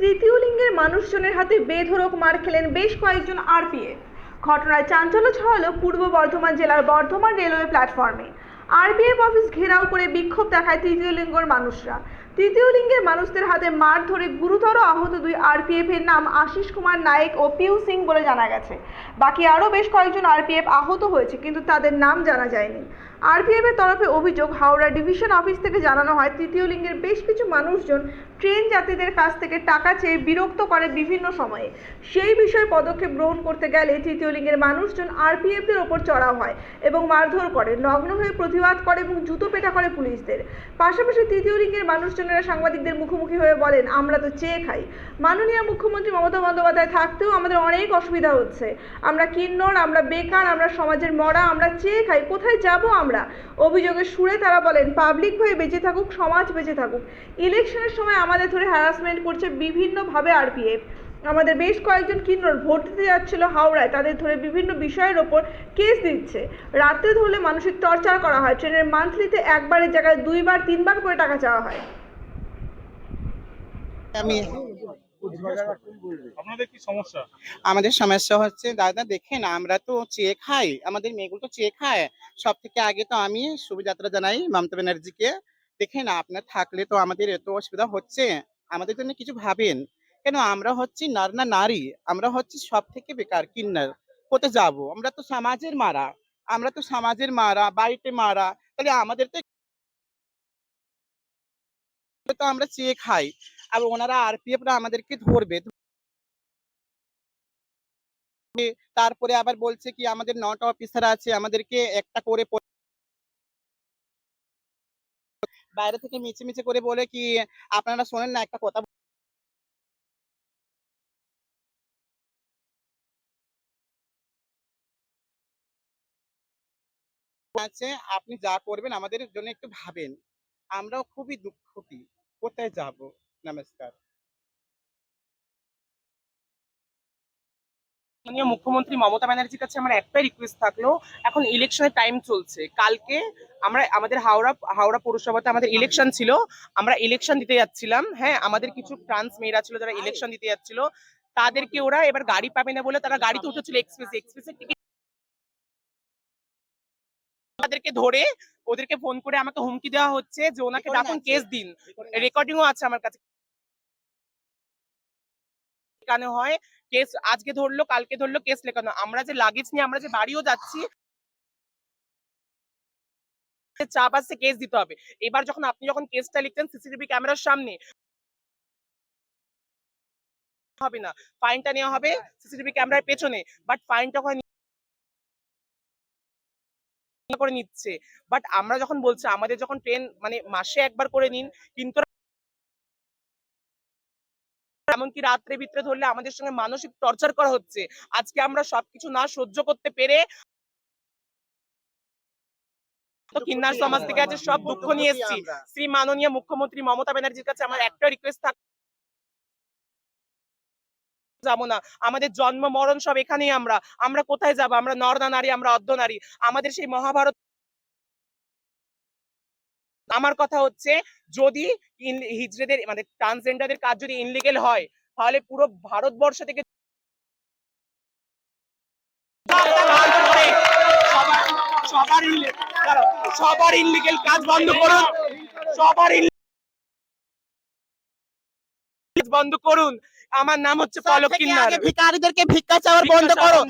তৃতীয় লিঙ্গের মানুষজনের হাতে বেধড়ক মার খেলেন বেশ কয়েকজন আরপিএফ। ঘটনায় চাঞ্চল্য ছড়ালো পূর্ব বর্ধমান জেলার বর্ধমান রেলওয়ে প্ল্যাটফর্মে। আরপিএফ অফিস ঘেরাও করে বিক্ষোভ দেখায় তৃতীয় লিঙ্গের মানুষরা। তৃতীয় লিঙ্গের মানুষদের হাতে মার ধরে গুরুতর আহত দুই আরপিএফ এর নাম আশিস কুমার নায়েক ও পিউ সিং বলে জানা গেছে। বাকি আরও বেশ কয়েকজন আরপিএফ আহত হয়েছে, কিন্তু তাদের নাম জানা যায়নি। আরপিএফ এর তরফে অভিযোগ, হাওড়া ডিভিশন অফিস থেকে জানানো হয়, তৃতীয় লিঙ্গের বেশ কিছু মানুষজন ট্রেন যাত্রীদের কাছ থেকে টাকা চেয়ে বিরক্ত করে বিভিন্ন সময়ে। সেই বিষয়ে পদক্ষেপ গ্রহণ করতে গেলে তৃতীয় লিঙ্গের মানুষজন আরপিএফদের ওপর চড়াও হয় এবং মারধর করে, নগ্ন হয়ে প্রতিবাদ করে এবং জুতো পেটা করে পুলিশদের। পাশাপাশি তৃতীয় লিঙ্গের মানুষজনেরা সাংবাদিকদের মুখোমুখি হয়ে বলেন, আমরা তো চেয়ে খাই। মাননীয় মুখ্যমন্ত্রী মমতা বন্দ্যোপাধ্যায় থাকতেও আমাদের অনেক অসুবিধা হচ্ছে। আমরা কিন্নর, আমরা বেকার, আমরা সমাজের মরা, আমরা চেয়ে খাই, কোথায় যাব আমরা? অভিযোগের সুরে তারা বলেন, পাবলিক হয়ে বেঁচে থাকুক, সমাজ বেঁচে থাকুক। ইলেকশনের সময় আমাদের ধরে হ্যারাসমেন্ট করছে বিভিন্নভাবে আরপিএফ আমাদের বেশ কয়েকজন কিন্নর ভোট দিতে যাচ্ছিল হাওড়ায়, তাদের ধরে বিভিন্ন বিষয়ের ওপর কেস দিচ্ছে। রাত্রে ধরলে মানসিক টর্চার করা হয়, ট্রেনের মান্থলিতে একবারের জায়গায় দুইবার, তিনবার করে টাকা চাওয়া হয়। আমি আমাদের সমস্যা হচ্ছে দাদা দেখেন আমরা তো চেয়ে খাই আমাদের মেয়েগুলো তো চেয়ে খায়। সব থেকে আগে তো আমি শুভযাত্রা জানাই মমতা ব্যানার্জিকে। দেখেন আপনার থাকলে তো আমাদের এত অসুবিধা হচ্ছে আমাদের জন্য কিছু ভাবেন। কেন আমরা হচ্ছি নার না নারী আমরা হচ্ছি সব থেকে বেকার কিন্নার। হতে যাব? আমরা তো সমাজের মারা আমরা তো সমাজের মারা বাড়িতে মারা তাহলে আমাদের তো তো আমরা চেয়ে খাই। আর ওনারা আরপিএফরা আমাদেরকে ধরবে। তারপরে আবার বলছে কি, আমাদের নটা অফিসার আছে, আমাদেরকে একটা করে বাইরে থেকে মিছে মিছে করে বলে কি, আপনারা শোনেন না, একটা কথা আছে, আপনি যা করবেন আমাদের জন্য একটু ভাবেন। আমরাও খুবই দুঃখী কোথায় যাব? নমস্কার। মাননীয় মুখ্যমন্ত্রী মমতা ব্যানার্জির কাছে আমার একটাই রিকোয়েস্ট থাকল এখন ইলেকশনের টাইম চলছে। কালকে আমরা আমাদের হাওড়া হাওড়া পৌরসভাতে আমাদের ইলেকশন ছিল আমরা ইলেকশন দিতে যাচ্ছিলাম হ্যাঁ আমাদের কিছু ট্রান্স মেয়েরা ছিল যারা ইলেকশন দিতে যাচ্ছিল তাদেরকে ওরা এবার গাড়ি পাবে না বলে তারা গাড়িতে উঠেছিল এক্সপ্রেস এক্সপ্রেসের টিকিট তাদেরকে ধরে ওদেরকে ফোন করে আমাকে হুমকি দেওয়া হচ্ছে যে ওনাকে ডাকুন কেস দিন। রেকর্ডিংও আছে আমার কাছে। লেখানো হয়, কেস আজকে ধরলো, কালকে ধরলো, কেস লেখানো আমরা যে লাগেজ নিয়ে আমরা যে বাড়িও যাচ্ছি চাপ আসছে কেস দিতে হবে। এবার যখন আপনি যখন কেসটা লিখতেন সিসিটিভি ক্যামেরার সামনে হবে না। ফাইনটা নেওয়া হবে সিসিটিভি ক্যামেরার পেছনে বাট ফাইনটা ওখানে করে নিচ্ছে। বাট আমরা যখন বলছি, আমাদের যখন ট্রেন মানে মাসে একবার করে নিন, কিন্তু এমনকি রাত্রে ভিতরে ধরলে আমাদের সঙ্গে মানসিক টর্চার করা হচ্ছে। আজকে আমরা সবকিছু না সহ্য করতে পেরে কিন্নার সমাজ থেকে আছে সব দুঃখ নিয়ে এসেছি। শ্রী মাননীয় মুখ্যমন্ত্রী মমতা ব্যানার্জির কাছে আমার একটা রিকোয়েস্ট থাক যাব না। আমাদের জন্ম মরণ সব এখানেই আমরা। আমরা কোথায় যাব? আমরা নর্দা নারী আমরা অর্ধ নারী। আমাদের সেই মহাভারত আমার কথা হচ্ছে যদি হিজড়েদের মানে ট্রান্সজেন্ডারদের কাজ যদি ইনলিগেল হয় তাহলে পুরো ভারতবর্ষ থেকে সবার- ইনলিগেল কাজ বন্ধ করুন সবার বন্ধ করুন। আমার নাম হচ্ছে পলক কিন্নার। ভিকারীদেরকে ভিক্ষা চাওয়ার বন্ধ করো।